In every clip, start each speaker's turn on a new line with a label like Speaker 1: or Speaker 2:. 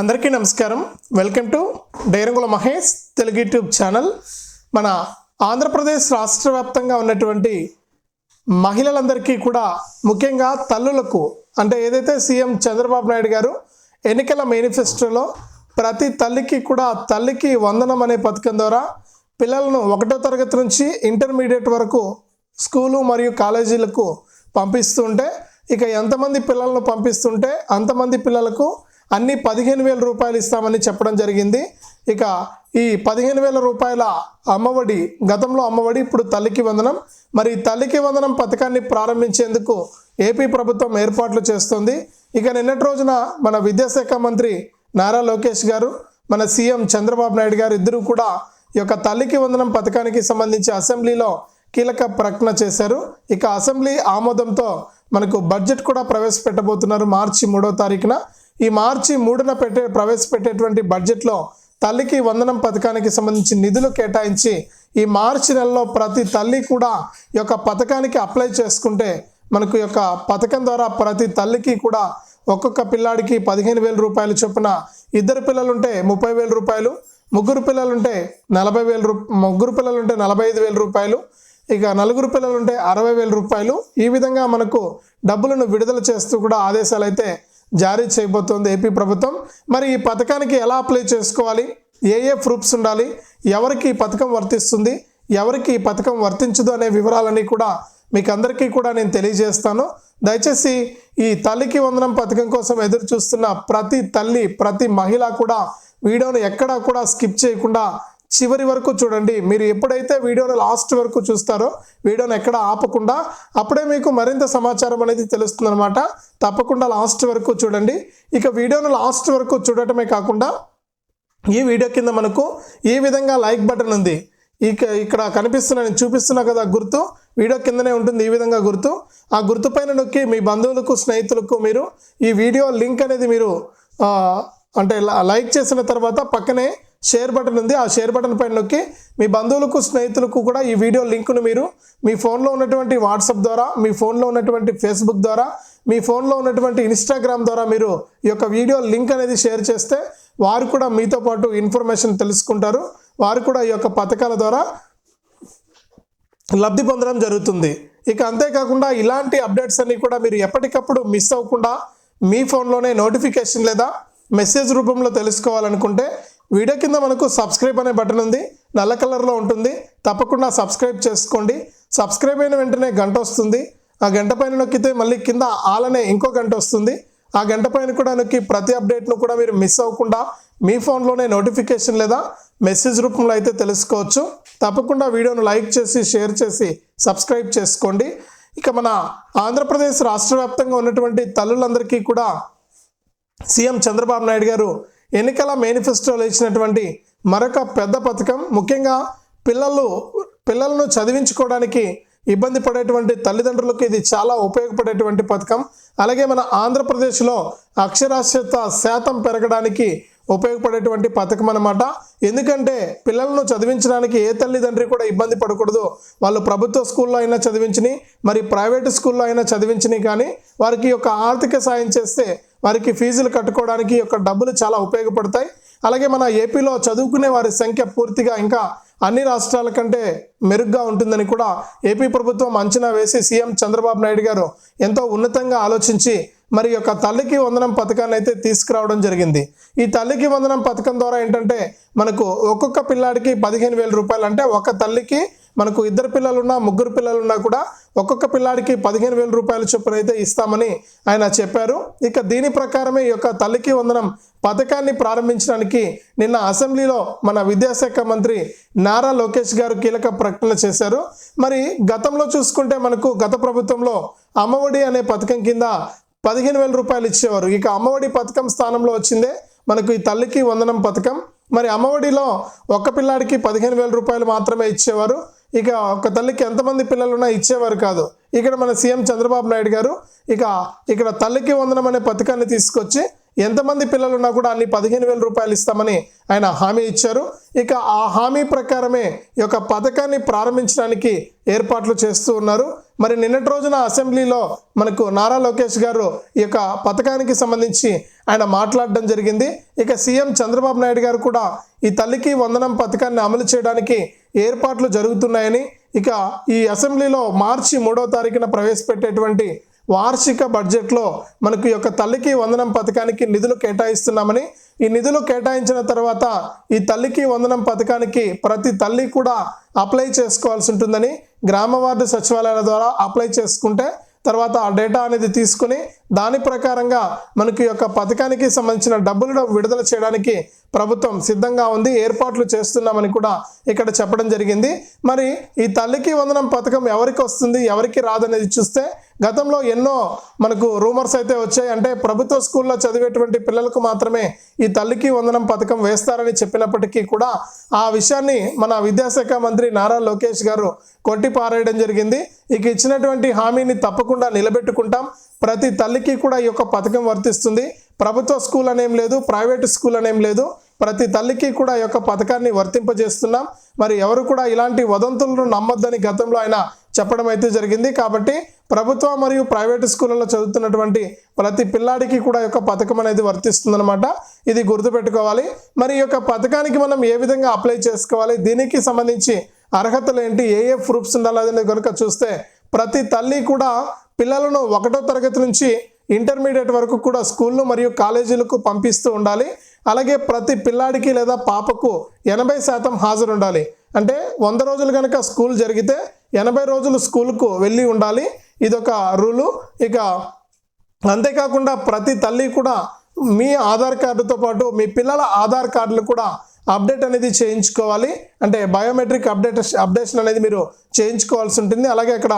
Speaker 1: అందరికీ నమస్కారం. Welcome to డైరంగుల మహేష్ తెలుగు యూట్యూబ్ ఛానల్. మన ఆంధ్రప్రదేశ్ రాష్ట్ర వ్యాప్తంగా ఉన్నటువంటి మహిళలందరికీ కూడా ముఖ్యంగా తల్లులకు అంటే ఏదైతే సీఎం చంద్రబాబు నాయుడు గారు ఎన్నికల మేనిఫెస్టోలో ప్రతి తల్లికి కూడా తల్లికి వందనం అనే పథకం ద్వారా పిల్లలను ఒకటో తరగతి నుంచి ఇంటర్మీడియట్ వరకు స్కూలు మరియు కాలేజీలకు పంపిస్తుంటే ఇక ఎంతమంది పిల్లలను పంపిస్తుంటే అంతమంది పిల్లలకు అన్ని పదిహేను వేల రూపాయలు ఇస్తామని చెప్పడం జరిగింది. ఇక ఈ పదిహేను వేల రూపాయల అమ్మఒడి గతంలో అమ్మఒడి ఇప్పుడు తల్లికి వందనం. మరి తల్లికి వందనం పథకాన్ని ప్రారంభించేందుకు ఏపీ ప్రభుత్వం ఏర్పాట్లు చేస్తుంది. ఇక నిన్నటి రోజున మన విద్యాశాఖ మంత్రి నారా లోకేష్ గారు మన సీఎం చంద్రబాబు నాయుడు గారు ఇద్దరు కూడా ఈ యొక్క తల్లికి వందనం పథకానికి సంబంధించి అసెంబ్లీలో కీలక ప్రకటన చేశారు. ఇక అసెంబ్లీ ఆమోదంతో మనకు బడ్జెట్ కూడా ప్రవేశపెట్టబోతున్నారు మార్చి మూడో తారీఖున. ఈ మార్చి మూడున పెట్టే ప్రవేశపెట్టేటువంటి బడ్జెట్లో తల్లికి వందనం పథకానికి సంబంధించి నిధులు కేటాయించి ఈ మార్చి నెలలో ప్రతి తల్లి కూడా ఈ యొక్క పథకానికి అప్లై చేసుకుంటే మనకు యొక్క పథకం ద్వారా ప్రతి తల్లికి కూడా ఒక్కొక్క పిల్లాడికి పదిహేను వేల రూపాయలు చొప్పున ఇద్దరు పిల్లలుంటే ముప్పై వేల రూపాయలు ముగ్గురు పిల్లలుంటే నలభై వేల రూ ముగ్గురు పిల్లలుంటే నలభై ఐదు వేల రూపాయలు ఇక నలుగురు పిల్లలు ఉంటే అరవై వేల రూపాయలు. ఈ విధంగా మనకు డబ్బులను విడుదల చేస్తూ కూడా ఆదేశాలు అయితే జారీ చేయబోతోంది ఏపీ ప్రభుత్వం. మరి ఈ పథకానికి ఎలా అప్లై చేసుకోవాలి? ఏ ఏ ప్రూఫ్స్ ఉండాలి? ఎవరికి ఈ పథకం వర్తిస్తుంది? ఎవరికి ఈ పథకం వర్తించదు అనే వివరాలన్నీ కూడా మీకు అందరికీ కూడా నేను తెలియజేస్తాను. దయచేసి ఈ తల్లికి వందనం పథకం కోసం ఎదురు చూస్తున్న ప్రతి తల్లి ప్రతి మహిళ కూడా వీడియోను ఎక్కడా కూడా స్కిప్ చేయకుండా చివరి వరకు చూడండి. మీరు ఎప్పుడైతే వీడియోను లాస్ట్ వరకు చూస్తారో వీడియోను ఎక్కడ ఆపకుండా అప్పుడే మీకు మరింత సమాచారం అనేది తెలుస్తుందన్నమాట. తప్పకుండా లాస్ట్ వరకు చూడండి. ఇక వీడియోను లాస్ట్ వరకు చూడటమే కాకుండా ఈ వీడియో కింద మనకు ఈ విధంగా లైక్ బటన్ ఉంది. ఇక ఇక్కడ కనిపిస్తున్న నేను చూపిస్తున్నా కదా గుర్తు. వీడియో కిందనే ఉంటుంది ఈ విధంగా గుర్తు. ఆ గుర్తు పైన నొక్కి మీ బంధువులకు స్నేహితులకు మీరు ఈ వీడియో లింక్ అనేది మీరు అంటే లైక్ చేసిన తర్వాత పక్కనే షేర్ బటన్ ఉంది. ఆ షేర్ బటన్ పైన నొక్కి మీ బంధువులకు స్నేహితులకు కూడా ఈ వీడియో లింక్ను మీరు మీ ఫోన్లో ఉన్నటువంటి వాట్సాప్ ద్వారా మీ ఫోన్లో ఉన్నటువంటి ఫేస్బుక్ ద్వారా మీ ఫోన్లో ఉన్నటువంటి ఇన్స్టాగ్రామ్ ద్వారా మీరు ఈ యొక్క వీడియో లింక్ అనేది షేర్ చేస్తే వారు కూడా మీతో పాటు ఇన్ఫర్మేషన్ తెలుసుకుంటారు. వారు కూడా ఈ యొక్క పథకాల ద్వారా లబ్ధి పొందడం జరుగుతుంది. ఇక అంతేకాకుండా ఇలాంటి అప్డేట్స్ అన్నీ కూడా మీరు ఎప్పటికప్పుడు మిస్ అవ్వకుండా మీ ఫోన్లోనే నోటిఫికేషన్ లేదా మెసేజ్ రూపంలో తెలుసుకోవాలనుకుంటే వీడియో కింద మనకు సబ్స్క్రైబ్ అనే బటన్ ఉంది. నల్ల కలర్లో ఉంటుంది. తప్పకుండా సబ్స్క్రైబ్ చేసుకోండి. సబ్స్క్రైబ్ అయిన వెంటనే గంట వస్తుంది. ఆ గంట పైన నొక్కితే మళ్ళీ కింద ఆలనే ఇంకో గంట వస్తుంది. ఆ గంట పైన కూడా నొక్కి ప్రతి అప్డేట్ను కూడా మీరు మిస్ అవ్వకుండా మీ ఫోన్లోనే నోటిఫికేషన్ లేదా మెసేజ్ రూపంలో అయితే తెలుసుకోవచ్చు. తప్పకుండా వీడియోను లైక్ చేసి షేర్ చేసి సబ్స్క్రైబ్ చేసుకోండి. ఇక మన ఆంధ్రప్రదేశ్ రాష్ట్ర వ్యాప్తంగా ఉన్నటువంటి తల్లులందరికీ కూడా సీఎం చంద్రబాబు నాయుడు గారు ఎన్నికల మేనిఫెస్టోలో ఇచ్చినటువంటి మరొక పెద్ద పథకం ముఖ్యంగా పిల్లలు పిల్లలను చదివించుకోవడానికి ఇబ్బంది పడేటువంటి తల్లిదండ్రులకు ఇది చాలా ఉపయోగపడేటువంటి పథకం. అలాగే మన ఆంధ్రప్రదేశ్లో అక్షరాస్యత శాతం పెరగడానికి ఉపయోగపడేటువంటి పథకం అన్నమాట. ఎందుకంటే పిల్లలను చదివించడానికి ఏ తల్లిదండ్రి కూడా ఇబ్బంది పడకూడదు. వాళ్ళు ప్రభుత్వ స్కూల్లో అయినా చదివించని మరి ప్రైవేట్ స్కూల్లో అయినా చదివించని కానీ వారికి యొక్క ఆర్థిక సాయం చేస్తే వారికి ఫీజులు కట్టుకోవడానికి యొక్క డబ్బులు చాలా ఉపయోగపడతాయి. అలాగే మన ఏపీలో చదువుకునే వారి సంఖ్య పూర్తిగా ఇంకా అన్ని రాష్ట్రాల కంటే మెరుగ్గా ఉంటుందని కూడా ఏపీ ప్రభుత్వం అంచనా వేసి సీఎం చంద్రబాబు నాయుడు గారు ఎంతో ఉన్నతంగా ఆలోచించి మరి యొక్క తల్లికి వందనం పథకాన్ని అయితే తీసుకురావడం జరిగింది. ఈ తల్లికి వందనం పథకం ద్వారా ఏంటంటే మనకు ఒక్కొక్క పిల్లాడికి పదిహేను వేల రూపాయలు అంటే ఒక తల్లికి మనకు ఇద్దరు పిల్లలున్నా ముగ్గురు పిల్లలున్నా కూడా ఒక్కొక్క పిల్లాడికి పదిహేను వేల రూపాయల చొప్పున అయితే ఇస్తామని ఆయన చెప్పారు. ఇక దీని ప్రకారమే ఈ యొక్క తల్లికి వందనం పథకాన్ని ప్రారంభించడానికి నిన్న అసెంబ్లీలో మన విద్యాశాఖ మంత్రి నారా లోకేష్ గారు కీలక ప్రకటన చేశారు. మరి గతంలో చూసుకుంటే మనకు గత ప్రభుత్వంలో అమ్మఒడి అనే పథకం కింద పదిహేను వేల రూపాయలు ఇచ్చేవారు. ఇక అమ్మఒడి పథకం స్థానంలో వచ్చిందే మనకు ఈ తల్లికి వందనం పథకం. మరి అమ్మఒడిలో ఒక్క పిల్లాడికి పదిహేను వేల రూపాయలు మాత్రమే ఇచ్చేవారు. ఇక ఒక తల్లికి ఎంతమంది పిల్లలున్నా ఇచ్చేవారు కాదు. ఇక్కడ మన సీఎం చంద్రబాబు నాయుడు గారు ఇక ఇక్కడ తల్లికి వందనం అనే పథకాన్ని తీసుకొచ్చి ఎంతమంది పిల్లలు ఉన్నా కూడా అన్ని పదిహేను వేల రూపాయలు ఇస్తామని ఆయన హామీ ఇచ్చారు. ఇక ఆ హామీ ప్రకారమే ఈ యొక్క పథకాన్ని ప్రారంభించడానికి ఏర్పాట్లు చేస్తూ ఉన్నారు. మరి నిన్నటి రోజున అసెంబ్లీలో మనకు నారా లోకేష్ గారు ఈ యొక్క పథకానికి సంబంధించి ఆయన మాట్లాడడం జరిగింది. ఇక సీఎం చంద్రబాబు నాయుడు గారు కూడా ఈ తల్లికి వందనం పథకాన్ని అమలు చేయడానికి ఏర్పాట్లు జరుగుతున్నాయని ఇక ఈ అసెంబ్లీలో మార్చి మూడో తారీఖున ప్రవేశపెట్టేటువంటి వార్షిక బడ్జెట్లో మనకు యొక్క తల్లికి వందనం పథకానికి నిధులు కేటాయిస్తున్నామని ఈ నిధులు కేటాయించిన తర్వాత ఈ తల్లికి వందనం పథకానికి ప్రతి తల్లి కూడా అప్లై చేసుకోవాల్సి ఉంటుందని గ్రామ వార్డు సచివాలయాల ద్వారా అప్లై చేసుకుంటే తర్వాత ఆ డేటా అనేది తీసుకుని దాని ప్రకారంగా మనకి యొక్క పథకానికి సంబంధించిన డబ్బులను విడుదల చేయడానికి ప్రభుత్వం సిద్ధంగా ఉంది ఏర్పాట్లు చేస్తున్నామని కూడా ఇక్కడ చెప్పడం జరిగింది. మరి ఈ తల్లికి వందనం పథకం ఎవరికి వస్తుంది ఎవరికి రాదనేది చూస్తే గతంలో ఎన్నో మనకు రూమర్స్ అయితే వచ్చాయి. అంటే ప్రభుత్వ స్కూల్లో చదివేటువంటి పిల్లలకు మాత్రమే ఈ తల్లికి వందనం పథకం వేస్తారని చెప్పినప్పటికీ కూడా ఆ విషయాన్ని మన విద్యాశాఖ మంత్రి నారా లోకేష్ గారు కొట్టి పారేయడం జరిగింది. ఇక ఇచ్చినటువంటి హామీని తప్పకుండా నిలబెట్టుకుంటాం. ప్రతి తల్లికి కూడా ఈ యొక్క పథకం వర్తిస్తుంది. ప్రభుత్వ స్కూల్ అనేం లేదు ప్రైవేట్ స్కూల్ అనేం లేదు. ప్రతి తల్లికి కూడా ఈ యొక్క పథకాన్ని వర్తింపజేస్తున్నాం. మరి ఎవరు కూడా ఇలాంటి వదంతులను నమ్మొద్దని గతంలో ఆయన చెప్పడం అయితే జరిగింది. కాబట్టి ప్రభుత్వ మరియు ప్రైవేటు స్కూళ్ళలో చదువుతున్నటువంటి ప్రతి పిల్లాడికి కూడా యొక్క పథకం అనేది వర్తిస్తుందన్నమాట. ఇది గుర్తుపెట్టుకోవాలి. మరి ఈ యొక్క పథకానికి మనం ఏ విధంగా అప్లై చేసుకోవాలి? దీనికి సంబంధించి అర్హతలు ఏంటి? ఏ ఏ ప్రూఫ్స్ ఉండాలి కనుక చూస్తే ప్రతి తల్లి కూడా పిల్లలను ఒకటో తరగతి నుంచి ఇంటర్మీడియట్ వరకు కూడా స్కూళ్ళు మరియు కాలేజీలకు పంపిస్తూ ఉండాలి. అలాగే ప్రతి పిల్లాడికి లేదా పాపకు ఎనభై శాతం హాజరు ఉండాలి అంటే వంద రోజులు కనుక స్కూల్ జరిగితే ఎనభై రోజులు స్కూల్కు వెళ్ళి ఉండాలి. ఇదొక రూలు. ఇక అంతేకాకుండా ప్రతి తల్లి కూడా మీ ఆధార్ కార్డుతో పాటు మీ పిల్లల ఆధార్ కార్డులు కూడా అప్డేట్ అనేది చేయించుకోవాలి. అంటే బయోమెట్రిక్ అప్డేట్ అప్డేషన్ అనేది మీరు చేయించుకోవాల్సి ఉంటుంది. అలాగే అక్కడ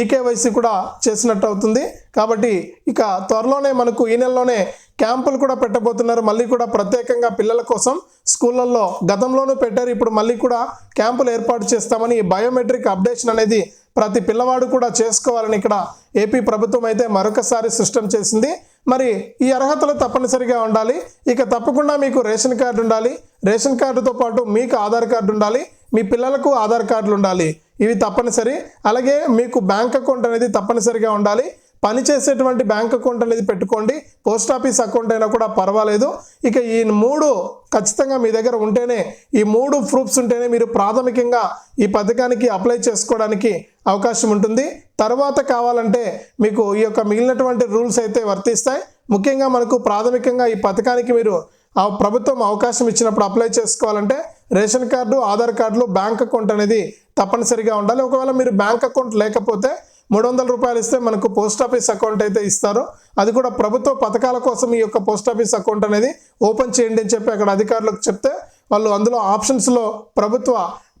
Speaker 1: ఈకేవైసీ కూడా చేసినట్టు అవుతుంది. కాబట్టి ఇక త్వరలోనే మనకు ఈ నెలలోనే క్యాంపులు కూడా పెట్టబోతున్నారు. మళ్ళీ కూడా ప్రత్యేకంగా పిల్లల కోసం స్కూళ్ళల్లో గతంలోనూ పెట్టారు. ఇప్పుడు మళ్ళీ కూడా క్యాంపులు ఏర్పాటు చేస్తామని బయోమెట్రిక్ అప్డేషన్ అనేది ప్రతి పిల్లవాడు కూడా చేసుకోవాలని ఇక్కడ ఏపీ ప్రభుత్వం అయితే మరొకసారి సృష్టం చేసింది. మరి ఈ అర్హతలు తప్పనిసరిగా ఉండాలి. ఇక తప్పకుండా మీకు రేషన్ కార్డు ఉండాలి. రేషన్ కార్డుతో పాటు మీకు ఆధార్ కార్డు ఉండాలి. మీ పిల్లలకు ఆధార్ కార్డులు ఉండాలి. ఇవి తప్పనిసరి. అలాగే మీకు బ్యాంక్ అకౌంట్ అనేది తప్పనిసరిగా ఉండాలి. పనిచేసేటువంటి బ్యాంక్ అకౌంట్ అనేది పెట్టుకోండి. పోస్ట్ ఆఫీస్ అకౌంట్ అయినా కూడా పర్వాలేదు. ఇక ఈ మూడు ఖచ్చితంగా మీ దగ్గర ఉంటేనే ఈ మూడు ప్రూఫ్స్ ఉంటేనే మీరు ప్రాథమికంగా ఈ పథకానికి అప్లై చేసుకోవడానికి అవకాశం ఉంటుంది. తర్వాత కావాలంటే మీకు ఈ యొక్క మిగిలినటువంటి రూల్స్ అయితే వర్తిస్తాయి. ముఖ్యంగా మనకు ప్రాథమికంగా ఈ పథకానికి మీరు ఆ ప్రభుత్వం అవకాశం ఇచ్చినప్పుడు అప్లై చేసుకోవాలంటే రేషన్ కార్డు ఆధార్ కార్డులు బ్యాంక్ అకౌంట్ అనేది తప్పనిసరిగా ఉండాలి. ఒకవేళ మీరు బ్యాంక్ అకౌంట్ లేకపోతే మూడు వందల రూపాయలు ఇస్తే మనకు పోస్ట్ ఆఫీస్ అకౌంట్ అయితే ఇస్తారు. అది కూడా ప్రభుత్వ పథకాల కోసం ఈ యొక్క పోస్ట్ ఆఫీస్ అకౌంట్ అనేది ఓపెన్ చేయండి అని చెప్పి అక్కడ అధికారులకు చెప్తే వాళ్ళు అందులో ఆప్షన్స్లో ప్రభుత్వ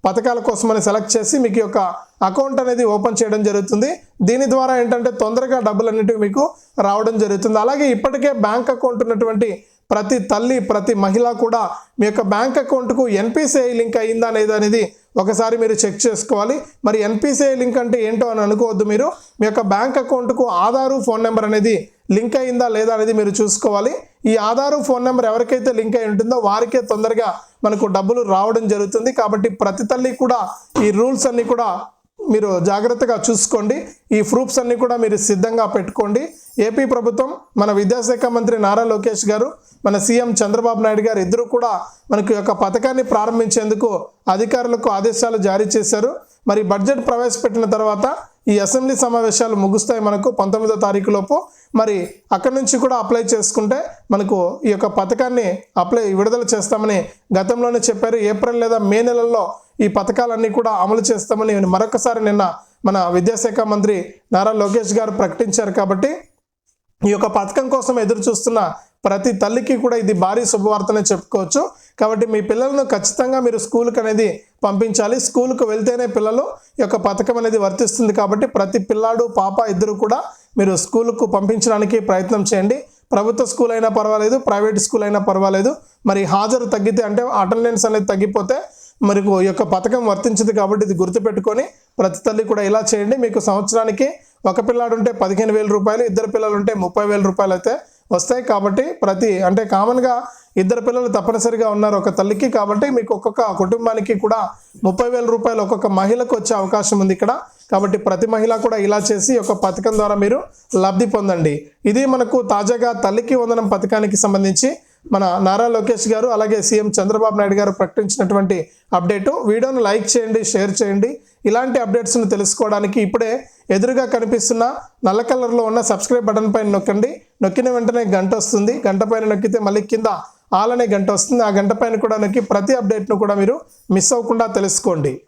Speaker 1: పథకాల కోసమని సెలెక్ట్ చేసి మీకు యొక్క అకౌంట్ అనేది ఓపెన్ చేయడం జరుగుతుంది. దీని ద్వారా ఏంటంటే తొందరగా డబ్బులు అనేటివి మీకు రావడం జరుగుతుంది. అలాగే ఇప్పటికే బ్యాంక్ అకౌంట్ ఉన్నటువంటి ప్రతి తల్లి ప్రతి మహిళ కూడా మీ యొక్క బ్యాంక్ అకౌంట్కు ఎన్పిసిఐ లింక్ అయ్యిందా లేదా అనేది ఒకసారి మీరు చెక్ చేసుకోవాలి. మరి ఎన్పిసిఐ లింక్ అంటే ఏంటో అని అనుకోవద్దు మీరు. మీ యొక్క బ్యాంక్ అకౌంట్కు ఆధారు ఫోన్ నెంబర్ అనేది లింక్ అయిందా లేదా అనేది మీరు చూసుకోవాలి. ఈ ఆధారు ఫోన్ నెంబర్ ఎవరికైతే లింక్ అయి ఉంటుందో వారికే తొందరగా మనకు డబ్బులు రావడం జరుగుతుంది. కాబట్టి ప్రతి తల్లి కూడా ఈ రూల్స్ అన్నీ కూడా మీరు జాగ్రత్తగా చూసుకోండి. ఈ ప్రూఫ్స్ అన్నీ కూడా మీరు సిద్ధంగా పెట్టుకోండి. ఏపీ ప్రభుత్వం మన విద్యాశాఖ మంత్రి నారా లోకేష్ గారు మన సీఎం చంద్రబాబు నాయుడు గారు ఇద్దరు కూడా మనకు ఈ యొక్క పథకాన్ని ప్రారంభించేందుకు అధికారులకు ఆదేశాలు జారీ చేశారు. మరి బడ్జెట్ ప్రవేశపెట్టిన తర్వాత ఈ అసెంబ్లీ సమావేశాలు ముగుస్తాయి మనకు పంతొమ్మిదో తారీఖు లోపు. మరి అక్కడి నుంచి కూడా అప్లై చేసుకుంటే మనకు ఈ యొక్క పథకాన్ని అప్లై విడుదల చేస్తామని గతంలోనే చెప్పారు. ఏప్రిల్ లేదా మే నెలల్లో ఈ పథకాలన్నీ కూడా అమలు చేస్తామని మరొకసారి నిన్న మన విద్యాశాఖ మంత్రి నారా లోకేష్ గారు ప్రకటించారు కాబట్టి ఈ యొక్క పథకం కోసం ఎదురు చూస్తున్న ప్రతి తల్లికి కూడా ఇది భారీ శుభవార్తనే చెప్పుకోవచ్చు. కాబట్టి మీ పిల్లలను ఖచ్చితంగా మీరు స్కూల్కి అనేది పంపించాలి. స్కూల్కు వెళ్తేనే పిల్లలు ఈ యొక్క పథకం అనేది వర్తిస్తుంది కాబట్టి ప్రతి పిల్లాడు పాప ఇద్దరు కూడా మీరు స్కూల్కు పంపించడానికి ప్రయత్నం చేయండి. ప్రభుత్వ స్కూల్ అయినా పర్వాలేదు ప్రైవేట్ స్కూల్ అయినా పర్వాలేదు. మరి హాజరు తగ్గితే అంటే అటెండెన్స్ అనేది తగ్గిపోతే మరి ఈ యొక్క పథకం వర్తించదు కాబట్టి ఇది గుర్తుపెట్టుకొని ప్రతి తల్లి కూడా ఇలా చేయండి. మీకు సంవత్సరానికి ఒక పిల్లాడు ఉంటే పదిహేను వేల రూపాయలు ఇద్దరు పిల్లలు ఉంటే ముప్పై వేల రూపాయలు అయితే వస్తాయి. కాబట్టి ప్రతి అంటే కామన్గా ఇద్దరు పిల్లలు తప్పనిసరిగా ఉన్నారు ఒక తల్లికి. కాబట్టి మీకు ఒక్కొక్క కుటుంబానికి కూడా ముప్పై వేల రూపాయలు ఒక్కొక్క మహిళకు వచ్చే అవకాశం ఉంది ఇక్కడ. కాబట్టి ప్రతి మహిళ కూడా ఇలా చేసి ఒక పథకం ద్వారా మీరు లబ్ధి పొందండి. ఇది మనకు తాజాగా తల్లికి వందనం పథకానికి సంబంధించి మన నారా లోకేష్ గారు అలాగే సీఎం చంద్రబాబు నాయుడు గారు ప్రకటించినటువంటి అప్డేటు. వీడియోను లైక్ చేయండి షేర్ చేయండి. ఇలాంటి అప్డేట్స్ను తెలుసుకోవడానికి ఇప్పుడే ఎదురుగా కనిపిస్తున్న నల్ల కలర్లో ఉన్న సబ్స్క్రైబ్ బటన్ పైన నొక్కండి. నొక్కిన వెంటనే గంట వస్తుంది. గంట పైన నొక్కితే మళ్ళీ కింద ఆల్ అనే గంట వస్తుంది. ఆ గంట పైన కూడా నొక్కి ప్రతి అప్డేట్ను కూడా మీరు మిస్ అవ్వకుండా తెలుసుకోండి.